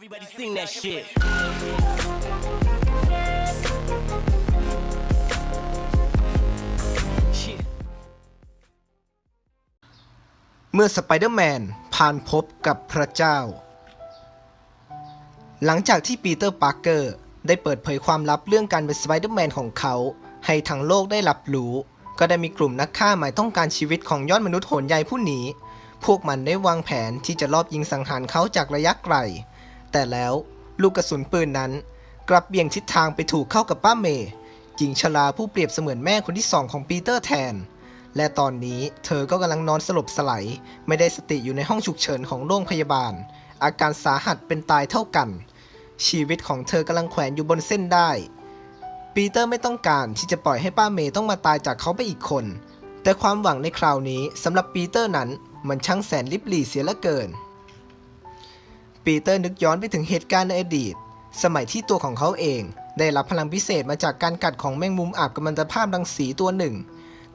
Everybody sing that shit. เมื่อสไปเดอร์แมนผ่านพบกับพระเจ้า หลังจากที่ปีเตอร์ปาร์เกอร์ได้เปิดเผยความลับเรื่องการเป็นสไปเดอร์แมนของเขา ให้ทั้งโลกได้รับรู้ ก็ได้มีกลุ่มนักฆ่าหมายต้องการชีวิตของยอดมนุษย์โหนใหญ่ผู้นี้ พวกมันได้วางแผนที่จะลอบยิงสังหารเขาจากระยะไกล แต่แล้วลูกกระสุนปืนนั้น กลับเบี่ยงทิศทางไปถูกเข้ากับป้าเมย์หญิงชราผู้เปรียบเสมือนแม่คนที่สองของปีเตอร์แทน และตอนนี้เธอก็กำลังนอนสลบสลายไม่ได้สติอยู่ในห้องฉุกเฉินของโรงพยาบาล อาการสาหัสเป็นตายเท่ากัน ชีวิตของเธอกำลังแขวนอยู่บนเส้นได้ ปีเตอร์ไม่ต้องการที่จะปล่อยให้ป้าเมย์ต้องมาตายจากเขาไปอีกคน แต่ความหวังในคราวนี้สำหรับปีเตอร์นั้นมันช่างแสนลิบหลีเสียเหลือเกิน ปีเตอร์นึกย้อนไปถึงเหตุการณ์ในอดีต สมัยที่ตัวของเขาเอง ได้รับพลังพิเศษมาจากการกัดของแมงมุมอาบกัมมันตภาพรังสีตัวหนึ่ง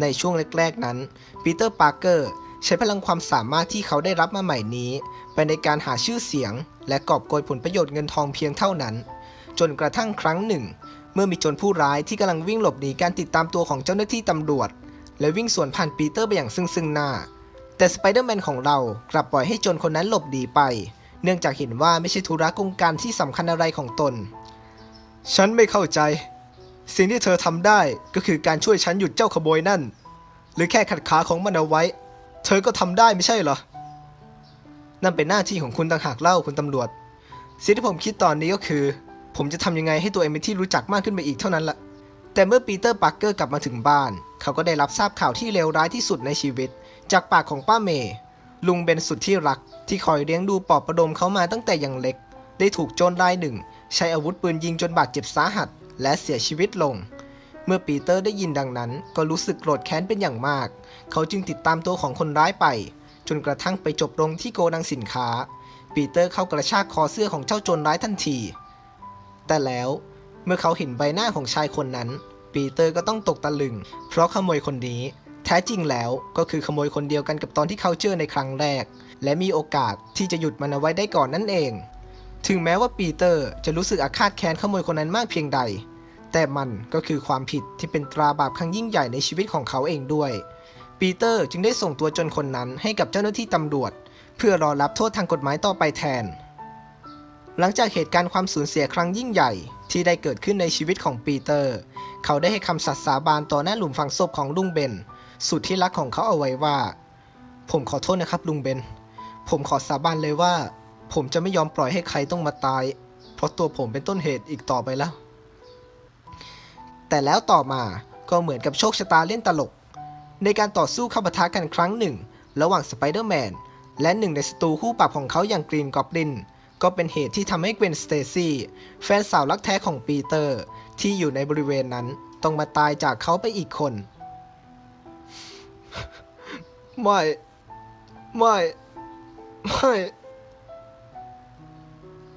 ในช่วงแรกๆนั้นปีเตอร์ปาร์เกอร์ใช้พลังความสามารถที่เขาได้รับมาใหม่นี้ไปในการหาชื่อเสียง และกอบโกยผลประโยชน์เงินทองเพียงเท่านั้น จนกระทั่งครั้งหนึ่ง เมื่อมีโจรผู้ร้ายที่กำลังวิ่งหลบหนีการติดตามตัวของเจ้าหน้าที่ตำรวจ และวิ่งสวนผ่านปีเตอร์ไปอย่างซึ่งซึ่งหน้า แต่สไปเดอร์แมนของเรากลับปล่อยให้โจรคนนั้นหลบหนีไป เนื่องจากเห็นว่าไม่ใช่ธุระกงการที่สำคัญอะไรของตน ฉันไม่เข้าใจ สิ่งที่เธอทำได้ก็คือการช่วยฉันหยุดเจ้าขโมยนั่น หรือแค่ขัดขาของมันเอาไว้ เธอก็ทำได้ไม่ใช่เหรอ นั่นเป็นหน้าที่ของคุณต่างหากเล่าคุณตำรวจ สิ่งที่ผมคิดตอนนี้ก็คือ ผมจะทำยังไงให้ตัวเองเป็นที่รู้จักมากขึ้นไปอีกเท่านั้นละแต่เมื่อปีเตอร์ปาร์เกอร์กลับมาถึงบ้าน เขาก็ได้รับทราบข่าวที่เลวร้ายที่สุดในชีวิต จากปากของป้าเมย์ ลุงเบนสุดที่รักที่คอยเลี้ยงดูปอบประโลมเขามาตั้งแต่ยังเล็ก ได้ถูกโจรรายหนึ่ง ใช้อาวุธปืนยิงจนบาดเจ็บสาหัส และเสียชีวิตลง เมื่อปีเตอร์ได้ยินดังนั้น ก็รู้สึกโกรธแค้นเป็นอย่างมาก เขาจึงติดตามตัวของคนร้ายไป จนกระทั่งไปจบลงที่โกดังสินค้า ปีเตอร์เข้ากระชากคอเสื้อของเจ้าโจรร้ายทันที แต่แล้วเมื่อเขาเห็นใบหน้าของชายคนนั้น ปีเตอร์ก็ต้องตกตะลึง เพราะขโมยคนนี้ แท้จริงแล้วก็คือขโมยคนเดียวกันกับตอนที่เขาเจอในครั้งแรก และมีโอกาสที่จะหยุดมันเอาไว้ได้ก่อนนั่นเอง ถึงแม้ว่าปีเตอร์จะรู้สึกอาฆาตแค้นขโมยคนนั้นมากเพียงใด แต่มันก็คือความผิดที่เป็นตราบาปครั้งยิ่งใหญ่ในชีวิตของเขาเองด้วย ปีเตอร์จึงได้ส่งตัวจนคนนั้นให้กับเจ้าหน้าที่ตำรวจ เพื่อรอรับโทษทางกฎหมายต่อไปแทน หลังจากเหตุการณ์ความสูญเสียครั้งยิ่งใหญ่ที่ได้เกิดขึ้นในชีวิตของปีเตอร์ เขาได้ให้คำสัตย์สาบานต่อหน้าหลุมฝังศพของลุงเบน สุดที่รักของเขาเอาไว้ว่า ผมขอโทษนะครับลุงเบน ผมขอสาบานเลยว่า ผมจะไม่ยอมปล่อยให้ใครต้องมาตาย เพราะตัวผมเป็นต้นเหตุอีกต่อไปแล้ว แต่แล้วต่อมาก็เหมือนกับโชคชะตาเล่นตลก ในการต่อสู้เข้าปะทะกันครั้งหนึ่ง ระหว่างสไปเดอร์แมนและหนึ่งในศัตรูคู่ปรับของเขาอย่างกรีนกอบลินก็เป็นเหตุที่ทำให้เกวนสเตซี่แฟนสาวรักแท้ของปีเตอร์ ที่อยู่ในบริเวณนั้นต้องมาตายจากเขาไปอีกคน ไม่ ไม่ ไม่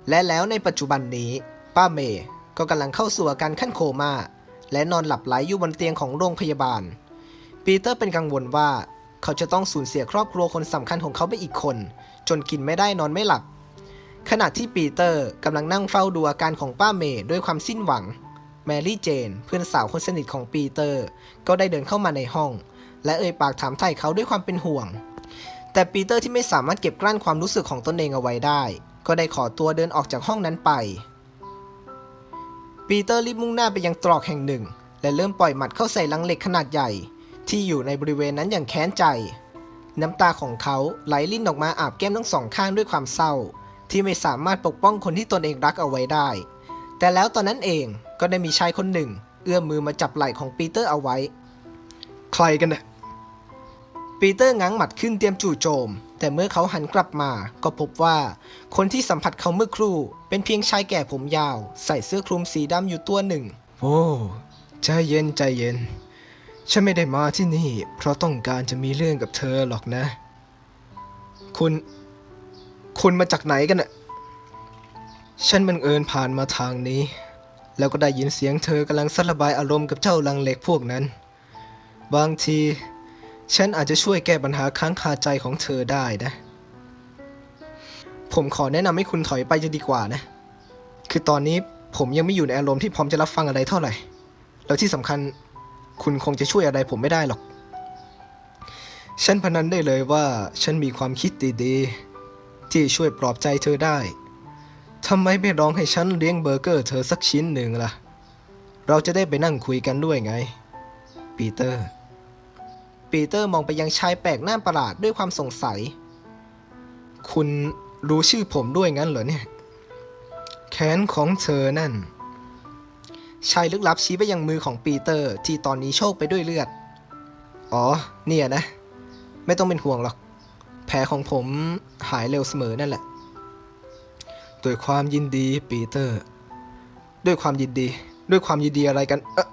และแล้วในปัจจุบันนี้ ป้าเมย์ก็กำลังเข้าสู่อาการขั้นโคม่า และนอนหลับไหลอยู่บนเตียงของโรงพยาบาล ปีเตอร์เป็นกังวลว่า เขาจะต้องสูญเสียครอบครัวคนสำคัญของเขาไปอีกคน จนกินไม่ได้นอนไม่หลับ ขณะที่ปีเตอร์กำลังนั่งเฝ้าดูอาการของป้าเมย์ด้วยความสิ้นหวัง แมรี่เจน เพื่อนสาวคนสนิทของปีเตอร์ ก็ได้เดินเข้ามาในห้อง และเอ่ยปากถามไถ่เขาด้วยความเป็นห่วง แต่ปีเตอร์ที่ไม่สามารถเก็บกลั้นความรู้สึกของตนเองเอาไว้ได้ ก็ได้ขอตัวเดินออกจากห้องนั้นไป ปีเตอร์รีบมุ่งหน้าไปยังตรอกแห่งหนึ่ง และเริ่มปล่อยหมัดเข้าใส่ลังเหล็กขนาดใหญ่ ที่อยู่ในบริเวณนั้นอย่างแค้นใจ น้ำตาของเขาไหลลิ่นออกมาอาบแก้มทั้งสองข้างด้วยความเศร้า ที่ไม่สามารถปกป้องคนที่ตนเองรักเอาไว้ได้ แต่แล้วตอนนั้นเองก็ได้มีชายคนหนึ่ง เอื้อมมือมาจับไหล่ของปีเตอร์เอาไว้ ใครกันนะ ปีเตอร์ง้างหมัดขึ้นเตรียมจู่โจม แต่เมื่อเขาหันกลับมา ก็พบว่า คนที่สัมผัสเขาเมื่อครู่ เป็นเพียงชายแก่ผมยาว ใส่เสื้อคลุมสีดำอยู่ตัวหนึ่ง โอ้ใจเย็นใจเย็น ฉันไม่ได้มาที่นี่ เพราะต้องการจะมีเรื่องกับเธอหรอกนะ คุณ คุณมาจากไหนกันน่ะ ฉันบังเอิญผ่านมาทางนี้ แล้วก็ได้ยินเสียงเธอกำลังสระบายอารมณ์กับเจ้าลังเหล็กพวกนั้น บางที ฉันอาจจะช่วยแก้ปัญหาค้างคาใจของเธอได้นะ ผมขอแนะนำให้คุณถอยไปจะดีกว่านะ คือตอนนี้ผมยังไม่อยู่ในอารมณ์ที่พร้อมจะรับฟังอะไรเท่าไหร่ แล้วที่สำคัญคุณคงจะช่วยอะไรผมไม่ได้หรอก ฉันพนันได้เลยว่าฉันมีความคิดดีๆ ที่ช่วยปลอบใจเธอได้ทำไมไม่ร้องให้ฉันเลี้ยงเบอร์เกอร์เธอสักชิ้นหนึ่งล่ะ เราจะได้ไปนั่งคุยกันด้วยไง ปีเตอร์ ปีเตอร์มองไปยังชายแปลกหน้าประหลาดด้วยความสงสัย คุณรู้ชื่อผมด้วยงั้นเหรอเนี่ย แขนของเธอนั่น ชายลึกลับชี้ไปยังมือของปีเตอร์ที่ตอนนี้โชคไปด้วยเลือด อ๋อ เนี่ยนะ ไม่ต้องเป็นห่วงหรอก แผลของผมหายเร็วเสมอนั่นแหละ ด้วยความยินดีปีเตอร์ ด้วยความยินดี ด้วยความยินดีอะไรกัน เอะ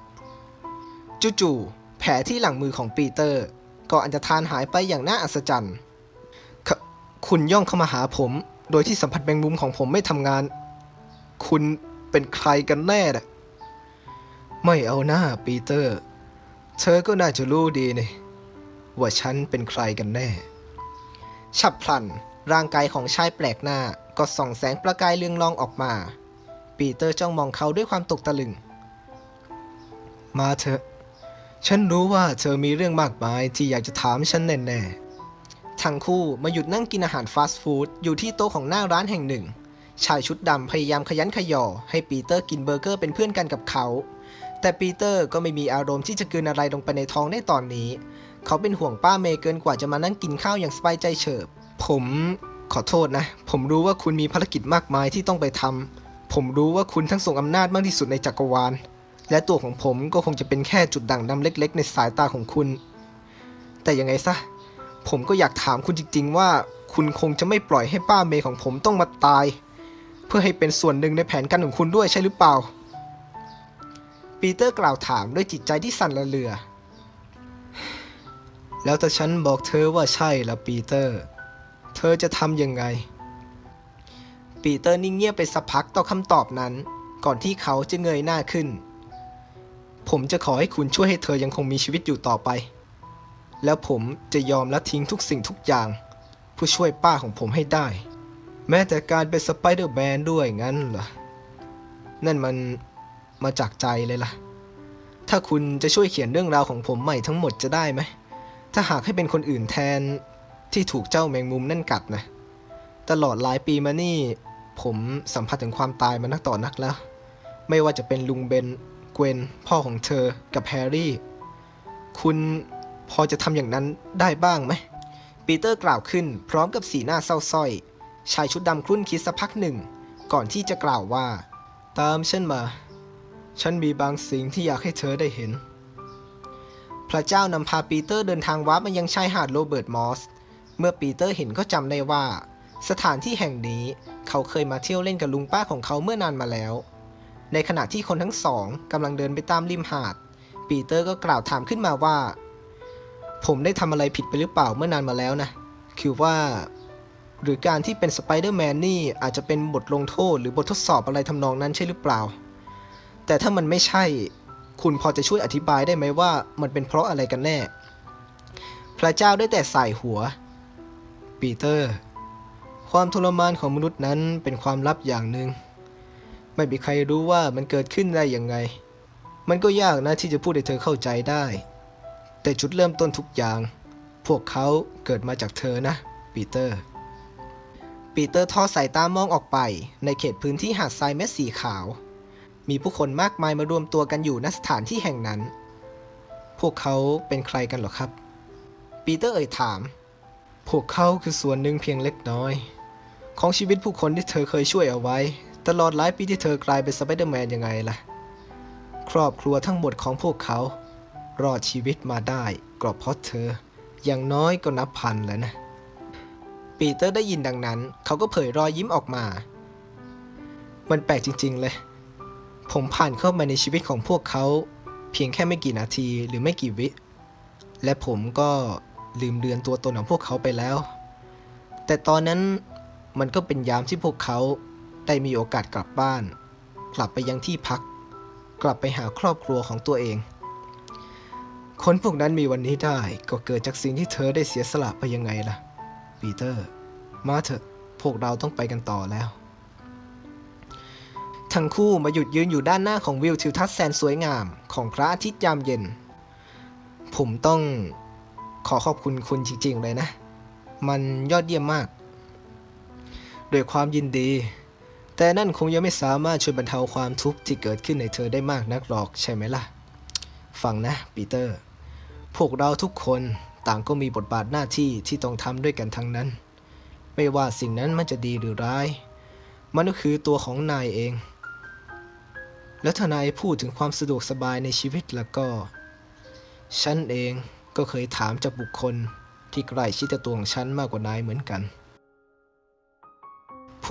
จู่ๆ แผลที่หลังมือของปีเตอร์ ก็อันจะทานหายไปอย่างน่าอัศจรรย์คคุณย่องเข้ามาหาผม โดยที่สัมผัสแมงมุมของผมไม่ทำงาน คุณเป็นใครกันแน่น่ะไม่เอาหน้าปีเตอร์ เธอก็น่าจะรู้ดีนี่ว่าฉันเป็นใครกันแน่ ฉับพลัน ร่างกายของชายแปลกหน้าก็ส่องแสงประกายเรืองรองออกมา ปีเตอร์จ้องมองเขาด้วยความตกตะลึง มาเถอะ ฉันรู้ว่าเธอมีเรื่องมากมายที่อยากจะถามฉันแน่ๆ ทั้งคู่มาหยุดนั่งกินอาหารฟาสต์ฟู้ดอยู่ที่โต๊ะของหน้าร้านแห่งหนึ่ง ชายชุดดำพยายามขยันขยอ ให้ปีเตอร์กินเบอร์เกอร์เป็นเพื่อนกันกับเขา แต่ปีเตอร์ก็ไม่มีอารมณ์ที่จะกลืนอะไรลงไปในท้องได้ตอนนี้ เขาเป็นห่วงป้าเมย์เกินกว่าจะมานั่งกินข้าวอย่างสบายใจเฉิบ ผมขอโทษนะ ผมรู้ว่าคุณมีภารกิจมากมายที่ต้องไปทำผมรู้ว่าคุณทั้งทรงอำนาจมากที่สุดในจักรวาล และตัวของผมก็คงจะเป็นแค่จุดด่างดำเล็ก ๆ ในสายตาของคุณ แต่ยังไงซะ ผมก็อยากถามคุณจริง ๆ ว่า คุณคงจะไม่ปล่อยให้ป้าเมย์ของผมต้องมาตาย เพื่อให้เป็นส่วนหนึ่งในแผนการของคุณด้วยใช่หรือเปล่า ปีเตอร์กล่าวถามด้วยจิตใจที่สั่นระเรือ แล้วถ้าฉันบอกเธอว่าใช่ละปีเตอร์ เธอจะทำยังไง ปีเตอร์นิ่งเงียบไปสักพักต่อคำตอบนั้น ก่อนที่เขาจะเงยหน้าขึ้น ผมจะขอให้คุณช่วยให้เธอยังคงมีชีวิตอยู่ต่อไป แล้วผมจะยอมละทิ้งทุกสิ่งทุกอย่างเพื่อช่วยป้าของผมให้ได้ แม้แต่การเป็นสไปเดอร์แมนด้วยงั้นเหรอ นั่นมันมาจากใจเลยล่ะ ถ้าคุณจะช่วยเขียนเรื่องราวของผมใหม่ทั้งหมดจะได้ไหม ถ้าหากให้เป็นคนอื่นแทนที่ถูกเจ้าแมงมุมนั่นกัดนะ ตลอดหลายปีมานี่ ผมสัมผัสถึงความตายมานักต่อนักแล้ว ไม่ว่าจะเป็นลุงเบน เกวนพ่อของเธอกับแฮร์รี่ คุณพอจะทำอย่างนั้นได้บ้างไหม ปีเตอร์กล่าวขึ้นพร้อมกับสีหน้าเศร้าสร้อย ชายชุดดำครุ่นคิดสักพักหนึ่ง ก่อนที่จะกล่าวว่า ตามฉันมา ฉันมีบางสิ่งที่อยากให้เธอได้เห็น พระเจ้านำพาปีเตอร์เดินทางวับมายังชายหาดโรเบิร์ตมอส เมื่อปีเตอร์เห็นก็จำได้ว่า สถานที่แห่งนี้เขาเคยมาเที่ยวเล่นกับลุงป้าของเขาเมื่อนานมาแล้ว ในขณะที่คนทั้งสองกำลังเดินไปตามริมหาด ปีเตอร์ก็กล่าวถามขึ้นมาว่า ผมได้ทำอะไรผิดไปหรือเปล่าเมื่อนานมาแล้วนะ คือว่า หรือการที่เป็นสไปเดอร์แมนนี่อาจจะเป็นบทลงโทษหรือบททดสอบอะไรทำนองนั้นใช่หรือเปล่า แต่ถ้ามันไม่ใช่ คุณพอจะช่วยอธิบายได้ไหมว่า มันเป็นเพราะอะไรกันแน่ พระเจ้าได้แต่สายหัว ปีเตอร์ ความทรมานของมนุษย์นั้นเป็นความลับอย่างหนึ่ง ไม่มีใครรู้ว่ามันเกิดขึ้นได้ยังไง มันก็ยากนะที่จะพูดให้เธอเข้าใจได้ แต่จุดเริ่มต้นทุกอย่าง พวกเขาเกิดมาจากเธอนะ ปีเตอร์ ปีเตอร์ทอดสายตามองออกไป ในเขตพื้นที่หาดทรายเม็ดสีขาว มีผู้คนมากมายมารวมตัวกันอยู่ณสถานที่แห่งนั้น พวกเขาเป็นใครกันหรอครับ ปีเตอร์เอ่ยถาม พวกเขาคือส่วนหนึ่งเพียงเล็กน้อย ของชีวิตผู้คนที่เธอเคยช่วยเอาไว้ ตลอดหลายปีที่เธอกลายเป็นสไปเดอร์แมนยังไงล่ะ ครอบครัวทั้งหมดของพวกเขา รอดชีวิตมาได้ก็เพราะเธอ อย่างน้อยก็นับพันแล้วนะ ปีเตอร์ได้ยินดังนั้น เขาก็เผยรอยยิ้มออกมา มันแปลกจริง ๆ เลย ผมผ่านเข้ามาในชีวิตของพวกเขา เพียงแค่ไม่กี่นาทีหรือไม่กี่วิ และผมก็ลืมเลือนตัวตนของพวกเขาไปแล้ว แต่ตอนนั้นมันก็เป็นยามที่พวกเขา ได้มีโอกาสกลับบ้าน กลับไปยังที่พัก กลับไปหาครอบครัวของตัวเอง คนพวกนั้นมีวันนี้ได้ก็เกิดจากสิ่งที่เธอได้เสียสละไปยังไงล่ะ ปีเตอร์ มาเถอะพวกเราต้องไปกันต่อแล้ว ทั้งคู่มาหยุดยืนอยู่ด้านหน้าของวิวทิวทัศน์แสนสวยงามของพระอาทิตย์ยามเย็น ผมต้องขอขอบคุณคุณจริงๆเลยนะ มันยอดเยี่ยมมาก ด้วยความยินดี แต่นั่นคงยังไม่สามารถช่วยบรรเทาความทุกข์ที่เกิดขึ้นในเธอได้มากนักหรอกใช่ไหมล่ะ ฟังนะปีเตอร์ พวกเราทุกคนต่างก็มีบทบาทหน้าที่ที่ต้องทำด้วยกันทั้งนั้น ไม่ว่าสิ่งนั้นมันจะดีหรือร้าย มันก็คือตัวของนายเอง แล้วถ้านายพูดถึงความสะดวกสบายในชีวิตแล้วก็ ฉันเองก็เคยถามจากบุคคลที่ใกล้ชิดตัวของฉันมากกว่านายเหมือนกัน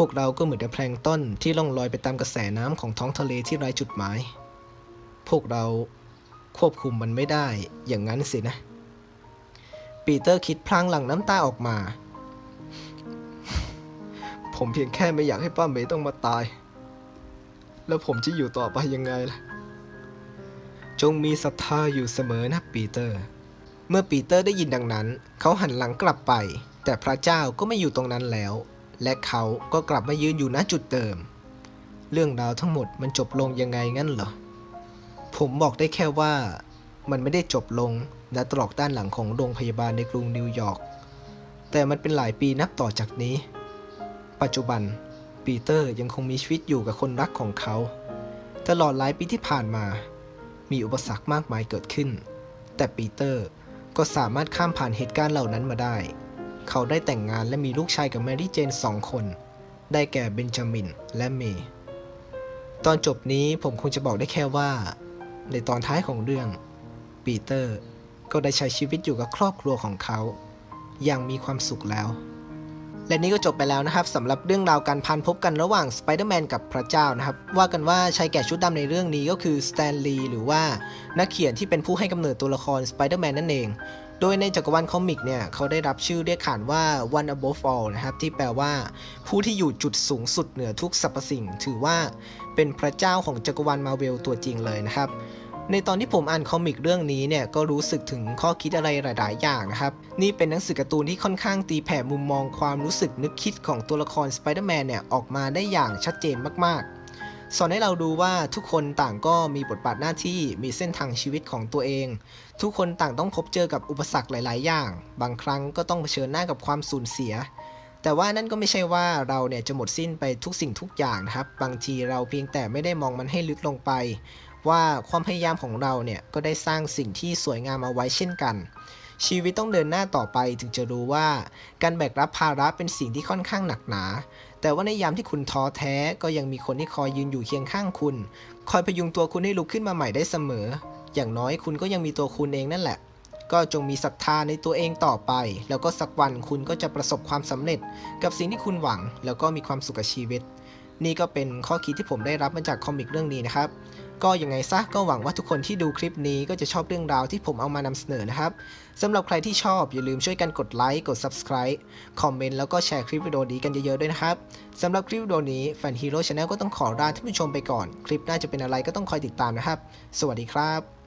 วกเราก็เหมือนแต่แพลงต้นที่ล่องลอยไปตามกระแสน้ำของท้องทะเลที่ไร้จุดหมาย พวกเราควบคุมมันไม่ได้อย่างนั้นสินะ ปีเตอร์คิดพลางหลั่งน้ำตาออกมา ผมเพียงแค่ไม่อยากให้ป้าเมย์ต้องมาตาย แล้วผมจะอยู่ต่อไปยังไงล่ะ จงมีศรัทธาอยู่เสมอนะปีเตอร์ เมื่อปีเตอร์ได้ยินดังนั้น เขาหันหลังกลับไป แต่พระเจ้าก็ไม่อยู่ตรงนั้นแล้ว และเขาก็กลับมายืนอยู่ณจุดเดิม เรื่องราวทั้งหมดมันจบลงยังไงงั้นเหรอ ผมบอกได้แค่ว่า มันไม่ได้จบลงณตรอกด้านหลังของโรงพยาบาลในกรุงนิวยอร์ก แต่มันเป็นหลายปีนับต่อจากนี้ ปัจจุบันปีเตอร์ยังคงมีชีวิตอยู่กับคนรักของเขา ตลอดหลายปีที่ผ่านมา มีอุปสรรคมากมายเกิดขึ้น แต่ปีเตอร์ก็สามารถข้ามผ่านเหตุการณ์เหล่านั้นมาได้ เขาได้แต่งงานและมีลูกชายกับแมรี่เจนสองคน ได้แก่เบนจามินและเมย์ ตอนจบนี้ผมคงจะบอกได้แค่ว่า ในตอนท้ายของเรื่อง ปีเตอร์ก็ได้ใช้ชีวิตอยู่กับครอบครัวของเขา อย่างมีความสุขแล้ว และนี่ก็จบไปแล้วนะครับสำหรับเรื่องราวการพันพบกันระหว่างสไปเดอร์แมนกับพระเจ้านะครับ ว่ากันว่าชายแก่ชุดดำในเรื่องนี้ก็คือสแตนลีย์หรือว่านักเขียนที่เป็นผู้ให้กำเนิดตัวละครสไปเดอร์แมนนั่นเอง โดยในจักรวาลคอมิกเนี่ยเขาได้รับชื่อเรียกขานว่า one above all นะครับที่แปลว่า ผู้ที่อยู่จุดสูงสุดเหนือทุกสรรพสิ่ง ถือว่าเป็นพระเจ้าของจักรวาลมาเวลตัวจริงเลยนะครับในตอนที่ผมอ่านคอมิกเรื่องนี้เนี่ยก็รู้สึกถึงข้อคิดอะไรหลาย ๆ อย่างนะครับ นี่เป็นหนังสือการ์ตูนที่ค่อนข้างตีแผ่มุมมองความรู้สึกนึกคิดของตัวละครสไปเดอร์แมนเนี่ยออกมาได้อย่างชัดเจนมาก ๆ สอนให้เราดูว่าทุกคนต่างก็มีบทบาทหน้าที่มีเส้นทางชีวิตของตัวเอง ทุกคนต่างต้องพบเจอกับอุปสรรคหลาย ๆ อย่าง บางครั้งก็ต้องเผชิญหน้ากับความสูญเสีย แต่ว่านั่นก็ไม่ใช่ว่าเราเนี่ยจะหมดสิ้นไปทุกสิ่งทุกอย่างนะครับ บางทีเราเพียงแต่ไม่ได้มองมันให้ลึกลงไป ว่าความพยายามของเราเนี่ยก็ได้สร้างสิ่งที่สวยงามเอาไว้เช่นกันชีวิตต้องเดินหน้าต่อไปถึงจะรู้ว่า การแบกรับภาระเป็นสิ่งที่ค่อนข้างหนักหนา แต่ว่าในยามที่คุณท้อแท้ก็ยังมีคนที่คอยยืนอยู่เคียงข้างคุณ คอยพยุงตัวคุณให้ลุกขึ้นมาใหม่ได้เสมอ อย่างน้อยคุณก็ยังมีตัวคุณเองนั่นแหละ ก็จงมีศรัทธาในตัวเองต่อไป แล้วก็สักวันคุณก็จะประสบความสำเร็จ กับสิ่งที่คุณหวัง แล้วก็มีความสุขกับชีวิต นี่ก็เป็นข้อคิดที่ผมได้รับมาจากคอมิกเรื่องนี้นะครับ ก็ยังไงซะก็หวังว่าทุกคนที่ดูคลิปนี้ก็จะชอบเรื่องราวที่ผมเอามานำเสนอนะครับสำหรับใครที่ชอบอย่าลืมช่วยกันกดไลค์กด Subscribe คอมเมนต์แล้วก็แชร์คลิปวิดีโอนี้กันเยอะๆด้วยนะครับสำหรับคลิปวิดีโอนี้แฟนฮีโร่ชาแนลก็ต้องขอลาท่านผู้ชมไปก่อน คลิปหน้าจะเป็นอะไรก็ต้องคอยติดตามนะครับ สวัสดีครับ